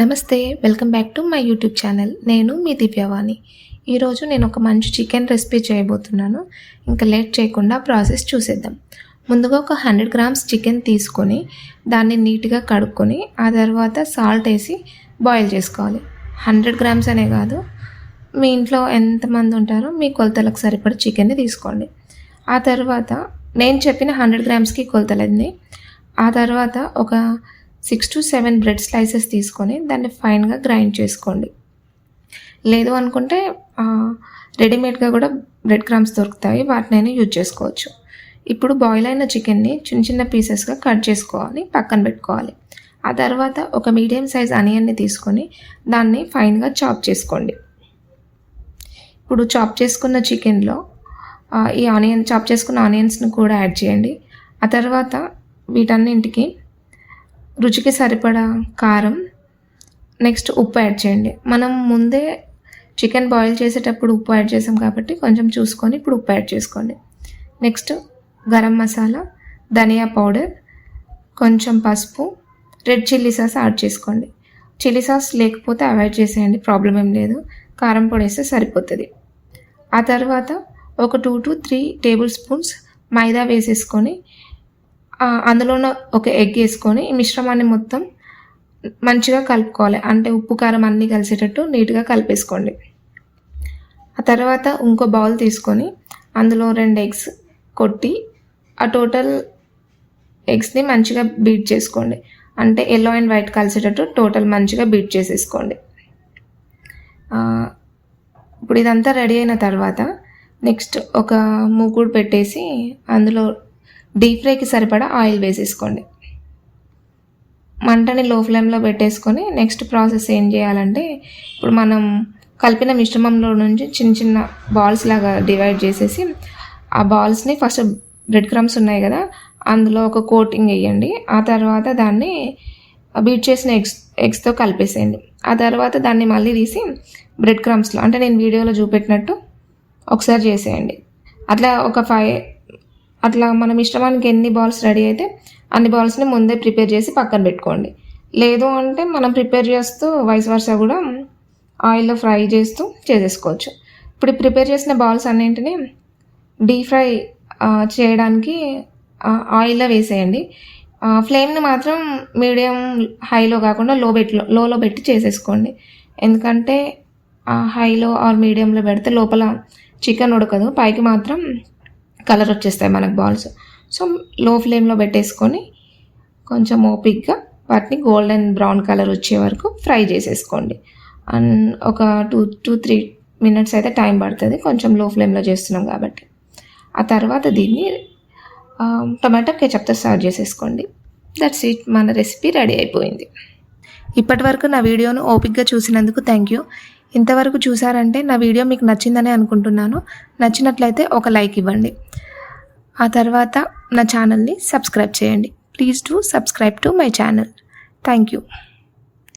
నమస్తే welcome back to my YouTube channel. నేను మీ దివ్యవాణి. ఈరోజు నేను ఒక మంచి చికెన్ రెసిపీ చేయబోతున్నాను. ఇంకా లేట్ చేయకుండా ప్రాసెస్ చూసేద్దాం. ముందుగా ఒక హండ్రెడ్ గ్రామ్స్ చికెన్ తీసుకొని దాన్ని నీట్గా కడుక్కొని ఆ తర్వాత సాల్ట్ వేసి బాయిల్ చేసుకోవాలి. హండ్రెడ్ గ్రామ్స్ అనే కాదు మీ ఇంట్లో ఎంతమంది ఉంటారో మీ కొలతలకు సరిపడ చికెన్ని తీసుకోండి. ఆ తర్వాత నేను చెప్పిన హండ్రెడ్ గ్రామ్స్కి కొలతలన్నీ. ఆ తర్వాత ఒక six to seven bread slices తీసుకొని దాన్ని ఫైన్గా గ్రైండ్ చేసుకోండి. లేదు అనుకుంటే రెడీమేడ్గా కూడా బ్రెడ్ క్రమ్స్ దొరుకుతాయి వాటినైనా యూజ్ చేసుకోవచ్చు. ఇప్పుడు బాయిల్ అయిన చికెన్ని చిన్న చిన్న పీసెస్గా కట్ చేసుకోవాలి పక్కన పెట్టుకోవాలి. ఆ తర్వాత ఒక మీడియం సైజ్ అనియన్ని తీసుకొని దాన్ని ఫైన్గా చాప్ చేసుకోండి. ఇప్పుడు చాప్ చేసుకున్న చికెన్లో ఈ ఆనియన్ చాప్ చేసుకున్న ఆనియన్స్ని కూడా యాడ్ చేయండి. ఆ తర్వాత వీటన్నింటికి రుచికి సరిపడా కారం. నెక్స్ట్ ఉప్పు యాడ్ చేయండి. మనం ముందే చికెన్ బాయిల్ చేసేటప్పుడు ఉప్పు యాడ్ చేసాం కాబట్టి కొంచెం చూసుకొని ఇప్పుడు ఉప్పు యాడ్ చేసుకోండి. నెక్స్ట్ గరం మసాలా ధనియా పౌడర్ కొంచెం పసుపు రెడ్ చిల్లీ సాస్ యాడ్ చేసుకోండి. చిల్లీ సాస్ లేకపోతే అవాయిడ్ చేసేయండి ప్రాబ్లం ఏం లేదు. కారం పొడి వేస్తే సరిపోతుంది. ఆ తర్వాత ఒక two to three tablespoons maida వేసేసుకొని అందులోనే ఒక ఎగ్ వేసుకొని ఈ మిశ్రమాన్ని మొత్తం మంచిగా కలుపుకోవాలి. అంటే ఉప్పు కారం అన్నీ కలిసేటట్టు నీట్గా కలిపేసుకోండి. ఆ తర్వాత ఇంకో బౌల్ తీసుకొని అందులో రెండు ఎగ్స్ కొట్టి ఆ టోటల్ ఎగ్స్ని మంచిగా బీట్ చేసుకోండి. అంటే ఎల్లో అండ్ వైట్ కలిసేటట్టు టోటల్ మంచిగా బీట్ చేసేసుకోండి. ఇప్పుడు ఇదంతా రెడీ అయిన తర్వాత నెక్స్ట్ ఒక మూకుడు పెట్టేసి అందులో డీప్ ఫ్రైకి సరిపడా ఆయిల్ వేసేసుకోండి. మంటని లో ఫ్లేమ్లో పెట్టేసుకొని నెక్స్ట్ ప్రాసెస్ ఏం చేయాలంటే ఇప్పుడు మనం కలిపిన మిశ్రమంలో నుంచి చిన్న చిన్న బాల్స్ లాగా డివైడ్ చేసేసి ఆ బాల్స్ని ఫస్ట్ బ్రెడ్ క్రమ్స్ ఉన్నాయి కదా అందులో ఒక కోటింగ్ వేయండి. ఆ తర్వాత దాన్ని బీట్ చేసిన ఎగ్స్ ఎగ్స్తో కలిపేసేయండి. ఆ తర్వాత దాన్ని మళ్ళీ తీసి బ్రెడ్ క్రమ్స్లో అంటే నేను వీడియోలో చూపెట్టినట్టు ఒకసారి చేసేయండి. అట్లా ఒక ఫైవ్ అట్లా మనం ఇష్టమానికి ఎన్ని బాల్స్ రెడీ అయితే అన్ని బాల్స్ని ముందే ప్రిపేర్ చేసి పక్కన పెట్టుకోండి. లేదు అంటే మనం ప్రిపేర్ చేస్తూ వైస్ వర్సా కూడా ఆయిల్లో ఫ్రై చేస్తూ చేసేసుకోవచ్చు. ఇప్పుడు ప్రిపేర్ చేసిన బాల్స్ అన్నింటినీ డీప్ ఫ్రై చేయడానికి ఆయిల్లో వేసేయండి. ఫ్లేమ్ని మాత్రం మీడియం హైలో కాకుండా లో పెట్లో లోలో పెట్టి చేసేసుకోండి. ఎందుకంటే హైలో ఆర్ మీడియంలో పెడితే లోపల చికెన్ ఉడకదు. పైకి మాత్రం కలర్ వచ్చేస్తాయి మనకు బాల్స్. సో లో ఫ్లేమ్లో పెట్టేసుకొని కొంచెం ఓపిక్గా వాటిని గోల్డెన్ బ్రౌన్ కలర్ వచ్చే వరకు ఫ్రై చేసేసుకోండి. అండ్ ఒక టూ టూ త్రీ మినిట్స్ అయితే టైం పడుతుంది. కొంచెం లో ఫ్లేమ్లో చేస్తున్నాం కాబట్టి. ఆ తర్వాత దీన్ని టొమాటో కెచప్తో సర్వ్ చేసేసుకోండి. దట్స్ ఇట్ మన రెసిపీ రెడీ అయిపోయింది. ఇప్పటి వరకు నా వీడియోను ఓపిక్గా చూసినందుకు థ్యాంక్ యూ ఇంతవరకు చూసారంటే నా వీడియో మీకు నచ్చిందని అనుకుంటున్నాను. నచ్చినట్లయితే ఒక లైక్ ఇవ్వండి. ఆ తర్వాత నా ఛానల్ని సబ్స్క్రైబ్ చేయండి. Please do subscribe to my channel. Thank you.